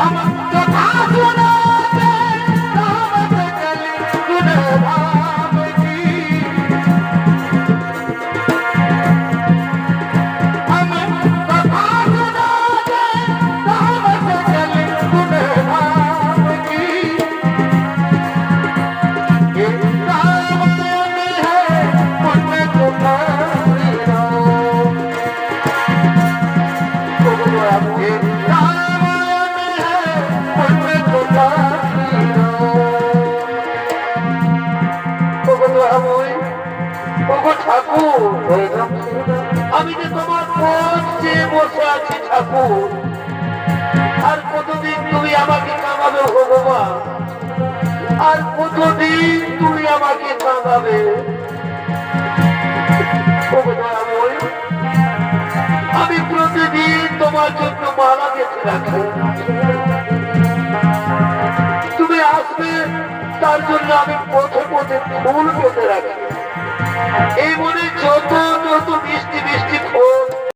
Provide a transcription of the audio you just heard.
Vamos. আমি যে তোমার পথ বসে আছি ঠাকুর, আর কতদিন তুমি আমাকে কামাবে ভগবান? আর কতদিন তুমি আমাকে কামাবে আমি প্রতিদিন তোমার জন্য মালা গেছে রাখি। তুমি আসবে, তার জন্য আমি পথে পথে ফুল পেতে রাখি। এই মনে যত